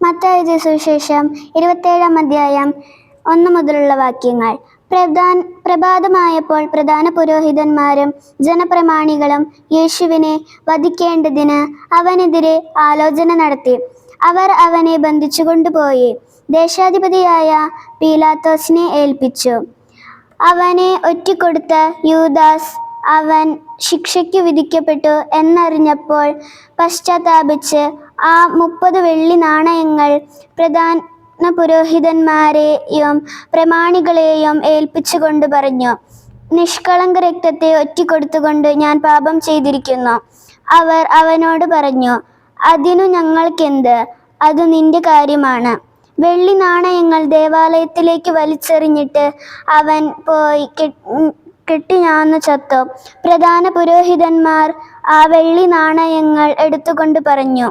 മത്തായി സുവിശേഷം ഇരുപത്തേഴാം അധ്യായം ഒന്ന് മുതലുള്ള വാക്യങ്ങൾ. പ്രധാൻ പ്രഭാതമായപ്പോൾ പ്രധാന പുരോഹിതന്മാരും ജനപ്രമാണികളും യേശുവിനെ വധിക്കേണ്ടതിന് അവനെതിരെ ആലോചന നടത്തി. അവർ അവനെ ബന്ധിച്ചുകൊണ്ടുപോയി ദേശാധിപതിയായ പീലാത്തോസിനെ ഏൽപ്പിച്ചു. അവനെ ഒറ്റിക്കൊടുത്ത യൂദാസ് അവൻ ശിക്ഷയ്ക്ക് വിധിക്കപ്പെട്ടു എന്നറിഞ്ഞപ്പോൾ പശ്ചാത്താപിച്ച് ആ മുപ്പത് വെള്ളി നാണയങ്ങൾ പ്രധാന പുരോഹിതന്മാരെയും പ്രമാണികളെയും ഏൽപ്പിച്ചുകൊണ്ട് പറഞ്ഞു. നിഷ്കളങ്ക രക്തത്തെ ഒറ്റിക്കൊടുത്തുകൊണ്ട് ഞാൻ പാപം ചെയ്തിരിക്കുന്നു. അവർ അവനോട് പറഞ്ഞു അതിനു ഞങ്ങൾക്കെന്ത്? അത് നിന്റെ കാര്യമാണ്. വെള്ളി നാണയങ്ങൾ ദേവാലയത്തിലേക്ക് വലിച്ചെറിഞ്ഞിട്ട് അവൻ പോയി കെ- കെട്ടിഞ്ഞാന്നു ചത്തു. പ്രധാന പുരോഹിതന്മാർ ആ വെള്ളി നാണയങ്ങൾ എടുത്തുകൊണ്ട് പറഞ്ഞു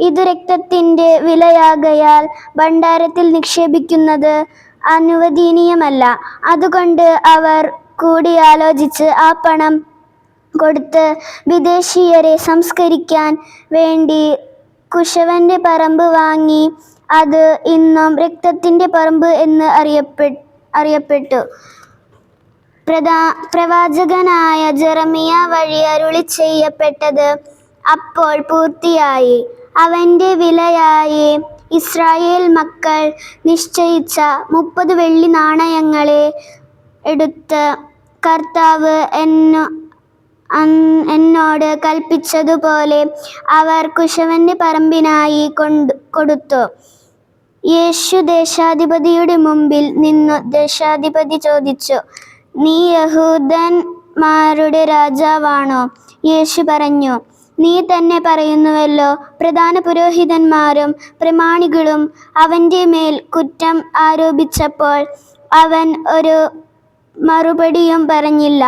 ഇത് രക്തത്തിന്റെ വിലയാകയാൽ ഭണ്ഡാരത്തിൽ നിക്ഷേപിക്കുന്നത് അനുവദനീയമല്ല. അതുകൊണ്ട് അവർ കൂടിയാലോചിച്ച് ആ പണം കൊടുത്ത് വിദേശീയരെ സംസ്കരിക്കാൻ വേണ്ടി കുശവന്റെ പറമ്പ് വാങ്ങി അത് ഇന്നും രക്തത്തിന്റെ പറമ്പ് എന്ന് അറിയപ്പെ അറിയപ്പെട്ടു. പ്രധാ പ്രവാചകനായ ജെറമിയ വഴി അരുളി ചെയ്യപ്പെട്ടത് അപ്പോൾ പൂർത്തിയായി. അവന്റെ വിലയായി ഇസ്രായേൽ മക്കൾ നിശ്ചയിച്ച മുപ്പത് വെള്ളി നാണയങ്ങളെ എടുത്ത് കർത്താവ് എന്നു എന്നോട് കൽപ്പിച്ചതുപോലെ അവർ കുശവന്റെ പറമ്പിനായി കൊണ്ട് കൊടുത്തു. യേശു ദേശാധിപതിയുടെ മുമ്പിൽ നിന്നു ദേശാധിപതി ചോദിച്ചു നീ യഹൂദന്മാരുടെ രാജാവാണോ? യേശു പറഞ്ഞു നീ തന്നെ പറയുന്നുവല്ലോ പ്രധാന പുരോഹിതന്മാരും പ്രമാണികളും അവന്റെ മേൽ കുറ്റം ആരോപിച്ചപ്പോൾ അവൻ ഒരു മറുപടിയും പറഞ്ഞില്ല.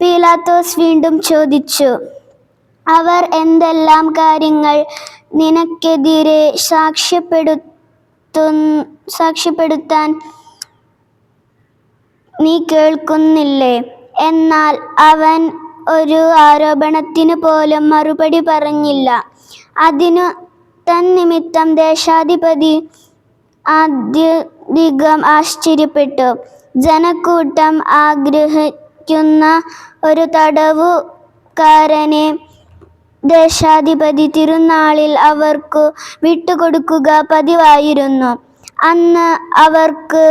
പീലാത്തോസ് വീണ്ടും ചോദിച്ചു അവർ എന്തെല്ലാം കാര്യങ്ങൾ നിനക്കെതിരെ സാക്ഷ്യപ്പെടുത്തു സാക്ഷ്യപ്പെടുത്താൻ നീ കേൾക്കുന്നില്ലേ? എന്നാൽ അവൻ ഒരു ആരോപണത്തിന് പോലും മറുപടി പറഞ്ഞില്ല. അതിനു തൻ തന്നിമിത്തം ദേശാധിപതി ആദ്യധികം ആശ്ചര്യപ്പെട്ടു. ജനക്കൂട്ടം ആഗ്രഹിക്കുന്ന ഒരു തടവുകാരനെ ദേശാധിപതി തിരുനാളിൽ അവർക്കു വിട്ടുകൊടുക്കുക പതിവായിരുന്നു. അന്ന് അവർക്ക്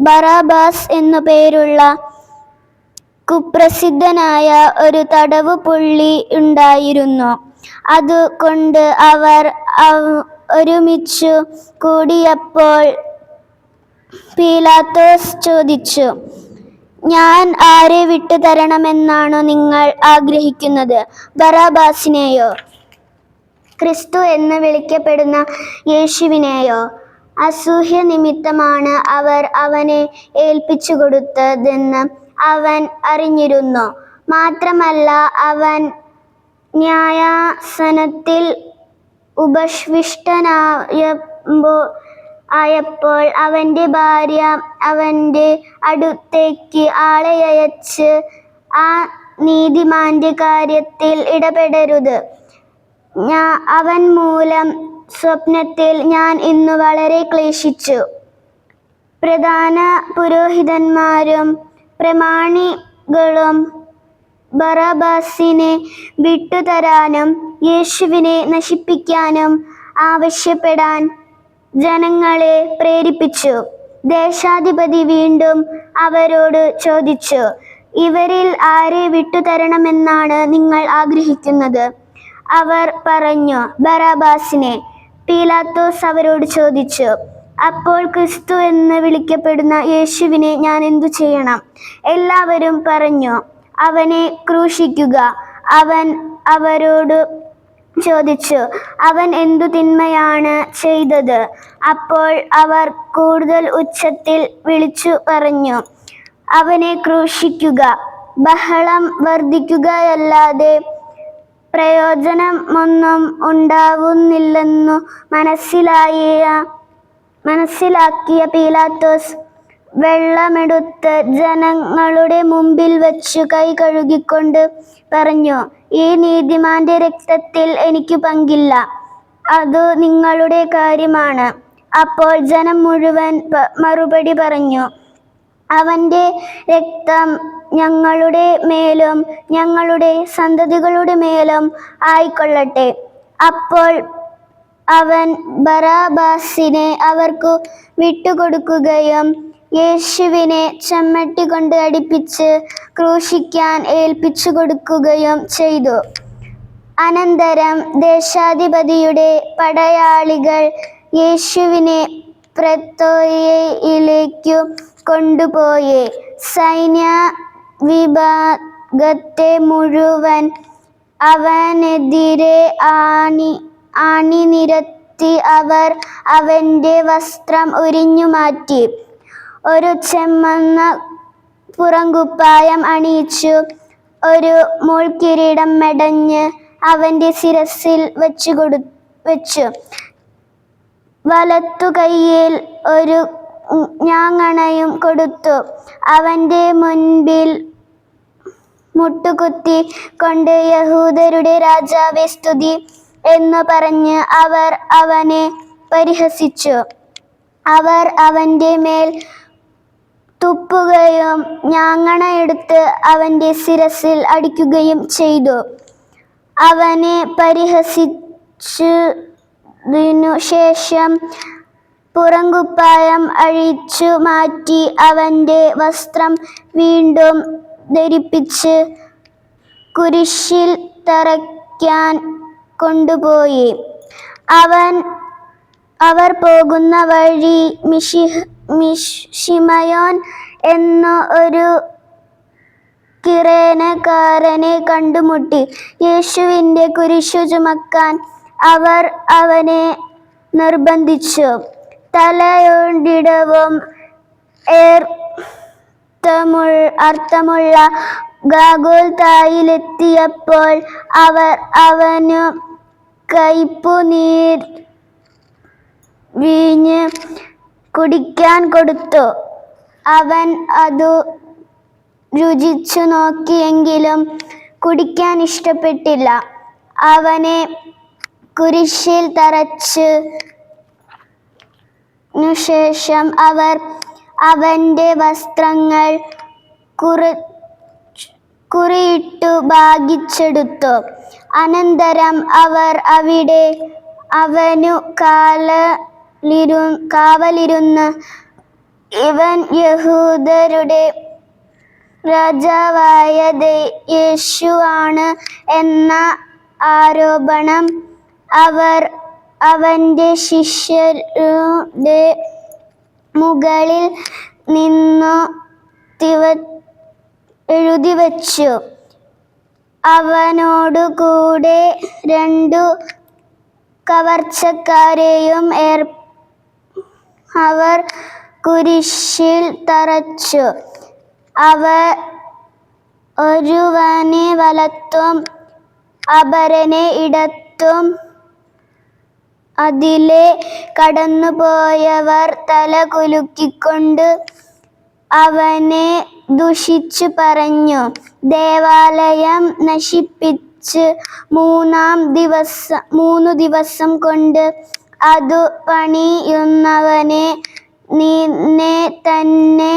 ബറാബാസ് എന്നു പേരുള്ള കുപ്രസിദ്ധനായ ഒരു തടവു പുള്ളി ഉണ്ടായിരുന്നു. അതുകൊണ്ട് അവർ അവ- ഒരുമിച്ചു കൂടിയപ്പോൾ പീലാത്തോസ് ചോദിച്ചു ഞാൻ ആരെ വിട്ടു തരണമെന്നാണോ നിങ്ങൾ ആഗ്രഹിക്കുന്നത്? ബറാബാസിനെയോ? ക്രിസ്തു എന്ന് വിളിക്കപ്പെടുന്ന യേശുവിനെയോ? അസൂഹ്യ നിമിത്തമാണ് അവർ അവനെ ഏൽപ്പിച്ചു കൊടുത്തതെന്ന് അവൻ അറിഞ്ഞിരുന്നു. മാത്രമല്ല അവൻ ന്യായാസനത്തിൽ ഉപവിഷ്ടനായപ്പോ ആയപ്പോൾ അവന്റെ ഭാര്യ അവന്റെ അടുത്തേക്ക് ആളെ അയച്ച് ആ നീതിമാന്റെ കാര്യത്തിൽ ഇടപെടരുത്. അവൻ മൂലം സ്വപ്നത്തിൽ ഞാൻ ഇന്നു വളരെ ക്ലേശിച്ചു. പ്രധാന പുരോഹിതന്മാരും പ്രമാണികളും ബറബാസിനെ വിട്ടുതരാനും യേശുവിനെ നശിപ്പിക്കാനും ആവശ്യപ്പെടാൻ ജനങ്ങളെ പ്രേരിപ്പിച്ചു. ദേശാധിപതി വീണ്ടും അവരോട് ചോദിച്ചു ഇവരിൽ ആരെ വിട്ടുതരണമെന്നാണ് നിങ്ങൾ ആഗ്രഹിക്കുന്നത്? അവർ പറഞ്ഞു ബറാബാസിനെ പീലാത്തോസ് അവരോട് ചോദിച്ചു അപ്പോൾ ക്രിസ്തു എന്ന് വിളിക്കപ്പെടുന്ന യേശുവിനെ ഞാൻ എന്തു ചെയ്യണം? എല്ലാവരും പറഞ്ഞു അവനെ ക്രൂശിക്കുക. അവൻ അവരോട് ചോദിച്ചു അവൻ എന്തു തിന്മയാണ് ചെയ്തത്? അപ്പോൾ അവർ കൂടുതൽ ഉച്ചത്തിൽ വിളിച്ചു പറഞ്ഞു അവനെ ക്രൂശിക്കുക ബഹളം വർദ്ധിക്കുകയല്ലാതെ പ്രയോജനമൊന്നും ഉണ്ടാവുന്നില്ലെന്നു മനസ്സിലായ മനസ്സിലാക്കിയ പീലാത്തോസ് വെള്ളമെടുത്ത് ജനങ്ങളുടെ മുമ്പിൽ വച്ചു കൈ കഴുകിക്കൊണ്ട് പറഞ്ഞു ഈ നീതിമാന്റെ രക്തത്തിൽ എനിക്ക് പങ്കില്ല. അത് നിങ്ങളുടെ കാര്യമാണ്. അപ്പോൾ ജനം മുഴുവൻ മറുപടി പറഞ്ഞു അവന്റെ രക്തം ഞങ്ങളുടെ മേലും ഞങ്ങളുടെ സന്തതികളുടെ മേലും ആയിക്കൊള്ളട്ടെ. അപ്പോൾ അവൻ ബറാബാസിനെ അവർക്കു വിട്ടുകൊടുക്കുകയും യേശുവിനെ ചമ്മട്ടി കൊണ്ട് അടിപ്പിച്ച് ക്രൂശിക്കാൻ ഏൽപ്പിച്ചു കൊടുക്കുകയും ചെയ്തു. അനന്തരം ദേശാധിപതിയുടെ പടയാളികൾ യേശുവിനെ പ്രത്തോയയിലേക്കു കൊണ്ടുപോയി. സൈന്യ വിഭാഗത്തെ മുഴുവൻ അവനെതിരെ ആണി അണിനിരത്തി അവർ അവന്റെ വസ്ത്രം ഉരിഞ്ഞു മാറ്റി. ഒരു ചെമ്മന്ന പുറങ്കുപ്പായം അണിയിച്ചു. ഒരു മുൾക്കിരീടം മെടഞ്ഞ് അവന്റെ ശിരസിൽ വെച്ചു കൊടു വെച്ചു. വലത്തു കൈയിൽ ഒരു ഞാങ്ങണയും കൊടുത്തു. അവന്റെ മുൻപിൽ മുട്ടുകുത്തി കൊണ്ട് യഹൂദരുടെ രാജാവെ സ്തുതി എന്ന് പറഞ്ഞ് അവർ അവനെ പരിഹസിച്ചു. അവർ അവന്റെ മേൽ തുപ്പുകയും ഞാങ്ങണ എടുത്ത് അവന്റെ ശിരസിൽ അടിക്കുകയും ചെയ്തു. അവനെ പരിഹസിച്ചതിനു ശേഷം പുറങ്കുപ്പായം അഴിച്ചു മാറ്റി അവന്റെ വസ്ത്രം വീണ്ടും ധരിപ്പിച്ച് കുരിശിൽ തറയ്ക്കാൻ കൊണ്ടുപോയി. അവൻ അവർ പോകുന്ന വഴി മിഷി മിഷിമയോൻ എന്ന ഒരു കിറേനക്കാരനെ കണ്ടുമുട്ടി. യേശുവിന്റെ കുരിശു ചുമക്കാൻ അവർ അവനെ നിർബന്ധിച്ചു. തലയൊണ്ടിടവും ഏർത്തമുൾ അർത്ഥമുള്ള ഗാഗുൽത്തായിലെത്തിയപ്പോൾ അവർ അവനു കയ്പുനീർ വീഞ്ഞ് കുടിക്കാൻ കൊടുത്തു. അവൻ അതു രുചിച്ചു നോക്കിയെങ്കിലും കുടിക്കാൻ ഇഷ്ടപ്പെട്ടില്ല. അവനെ കുരിശിൽ തറച്ച്. ശേഷം അവർ അവന്റെ വസ്ത്രങ്ങൾ കുറ കുറിയിട്ടു ഭാഗിച്ചെടുത്തു. അനന്തരം അവർ അവിടെ അവനു കാലിരു കാവലിരുന്ന് ഇവൻ യഹൂദരുടെ രാജാവായ യേശുവാണ് എന്ന ആരോപണം അവർ അവന്റെ ശിഷ്യരുടെ മുകളിൽ നിന്നു തിവ എഴുതി വച്ചു. അവനോടുകൂടെ രണ്ടു കവർച്ചക്കാരെയും ഏർ അവർ കുരിശിൽ തറച്ചു. അവ ഒരുവനെ വലത്തും അപരനെ ഇടത്തും അതിലെ കടന്നുപോയവർ തല കുലുക്കിക്കൊണ്ട് അവനെ ദുഷിച്ചു പറഞ്ഞു. ദേവാലയം നശിപ്പിച്ച് മൂന്നാം ദിവസം മൂന്നു ദിവസം കൊണ്ട് അതു പണിയുന്നവനെ നിന്നെ തന്നെ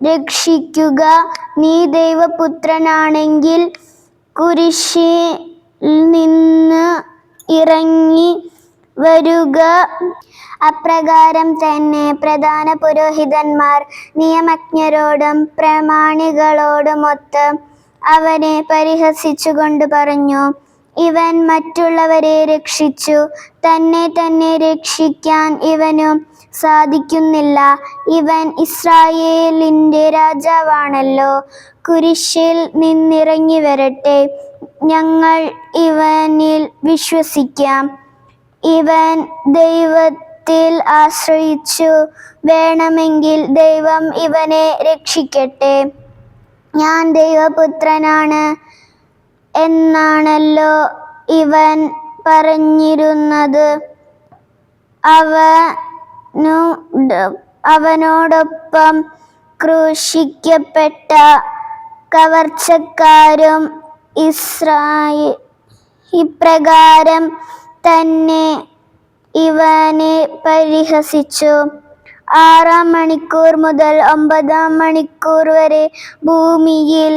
രക്ഷിക്കുക. നീ ദൈവപുത്രനാണെങ്കിൽ കുരിശിൽ നിന്ന് ഇറങ്ങി വരുക. അപ്രകാരം തന്നെ പ്രധാന പുരോഹിതന്മാർ നിയമജ്ഞരോടും പ്രമാണികളോടുമൊത്ത് അവനെ പരിഹസിച്ചുകൊണ്ട് പറഞ്ഞു ഇവൻ മറ്റുള്ളവരെ രക്ഷിച്ചു. തന്നെ തന്നെ രക്ഷിക്കാൻ ഇവനു സാധിക്കുന്നില്ല. ഇവൻ ഇസ്രായേലിന്റെ രാജാവാണല്ലോ. കുരിശിൽ നിന്നിറങ്ങി വരട്ടെ. ഞങ്ങൾ ഇവനിൽ വിശ്വസിക്കാം. ഇവൻ ദൈവത്തിൽ ആശ്രയിച്ചു. വേണമെങ്കിൽ ദൈവം ഇവനെ രക്ഷിക്കട്ടെ. ഞാൻ ദൈവപുത്രനാണ് എന്നാണല്ലോ ഇവൻ പറഞ്ഞിരുന്നത്. അവനു അവനോടൊപ്പം ക്രൂശിക്കപ്പെട്ട കവർച്ചക്കാരും ഇസ്രായേൽ ഇപ്രകാരം തന്നെ ഇവനെ പരിഹസിച്ചു. ആറാം മണിക്കൂർ മുതൽ ഒമ്പതാം മണിക്കൂർ വരെ ഭൂമിയിൽ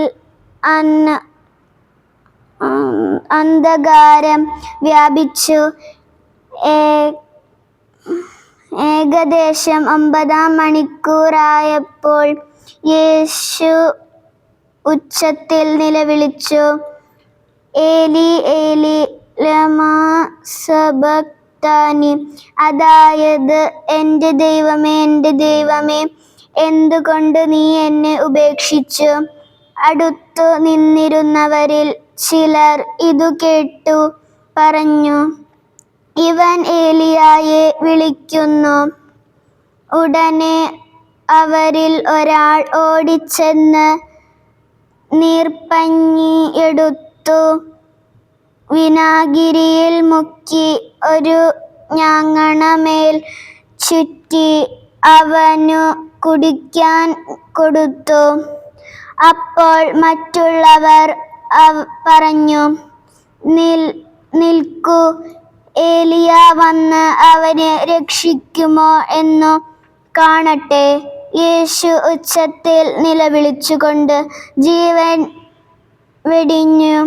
അന്ന അന്ധകാരം വ്യാപിച്ചു. ഏകദേശം ഒമ്പതാം മണിക്കൂറായപ്പോൾ യേശു ഉച്ചത്തിൽ നിലവിളിച്ചു. ഏലി ഏലി ലമാ സബക്താനി. അതായത് എന്റെ ദൈവമേ എന്റെ ദൈവമേ എന്തുകൊണ്ട് നീ എന്നെ ഉപേക്ഷിച്ചു? അടുത്തു നിന്നിരുന്നവരിൽ ചിലർ ഇതു കേട്ടു പറഞ്ഞു ഇവൻ ഏലിയായെ വിളിക്കുന്നു. ഉടനെ അവരിൽ ഒരാൾ ഓടിച്ചെന്ന് നീർപ്പഞ്ഞി എടുത്തു. വിനാഗിരിയിൽ മുക്കി ഒരു ഞാങ്ങണമേൽ ചുറ്റി അവനു കുടിക്കാൻ കൊടുത്തു. അപ്പോൾ മറ്റുള്ളവർ പറഞ്ഞു നിൽ നിൽക്കൂ. ഏലിയ വന്ന് അവനെ രക്ഷിക്കുമോ എന്നു കാണട്ടെ. യേശു ഉച്ചത്തിൽ നിലവിളിച്ചുകൊണ്ട് ജീവൻ വെടിഞ്ഞു.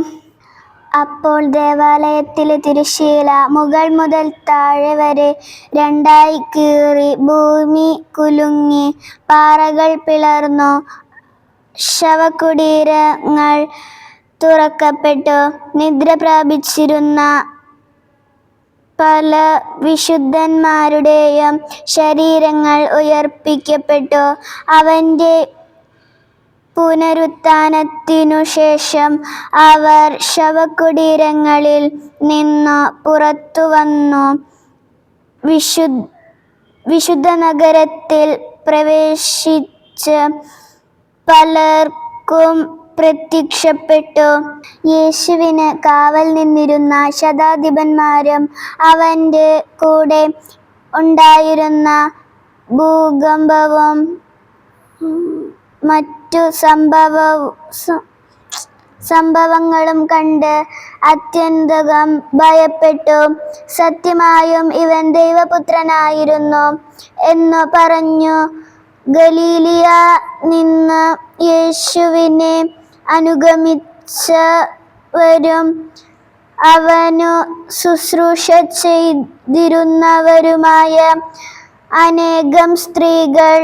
അപ്പോൾ ദേവാലയത്തിലെ തിരശ്ശീല മുകൾ മുതൽ താഴെ വരെ രണ്ടായി കീറി ഭൂമി കുലുങ്ങി പാറകൾ പിളർന്നു. ശവകുടീരങ്ങൾ തുറക്കപ്പെട്ടു. നിദ്ര പ്രാപിച്ചിരുന്ന പല വിശുദ്ധന്മാരുടെയും ശരീരങ്ങൾ ഉയർപ്പിക്കപ്പെട്ടു. അവന്റെ പുനരുത്ഥാനത്തിനു ശേഷം അവർ ശവകുടീരങ്ങളിൽ നിന്ന് പുറത്തു വന്നു. വിശു വിശുദ്ധ നഗരത്തിൽ പ്രവേശിച്ച് പലർക്കും പ്രത്യക്ഷപ്പെട്ടു. യേശുവിന് കാവൽ നിന്നിരുന്ന ശതാധിപന്മാരും അവന്റെ കൂടെ ഉണ്ടായിരുന്ന ഭൂകമ്പവും മറ്റു സംഭവ സംഭവങ്ങളും കണ്ട് അത്യന്തകം ഭയപ്പെട്ടു. സത്യമായും ഇവൻ ദൈവപുത്രനായിരുന്നു എന്ന് പറഞ്ഞു. ഗലീലിയ നിന്ന് യേശുവിനെ അനുഗമിച്ചവരും അവനു ശുശ്രൂഷ ചെയ്തിരുന്നവരുമായ അനേകം സ്ത്രീകൾ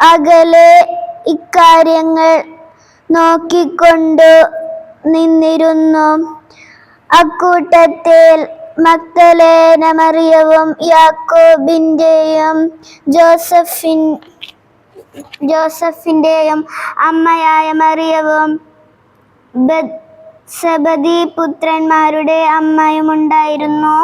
അകലെ ഇക്കാര്യങ്ങൾ നോക്കിക്കൊണ്ടു നിന്നിരുന്നു. അക്കൂട്ടത്തിൽ മക്തലേന മറിയവും യാക്കോബിന്റെയും ജോസഫിൻ ജോസഫിന്റെയും അമ്മയായ മറിയവും ബ- പുത്രന്മാരുടെ അമ്മയും ഉണ്ടായിരുന്നു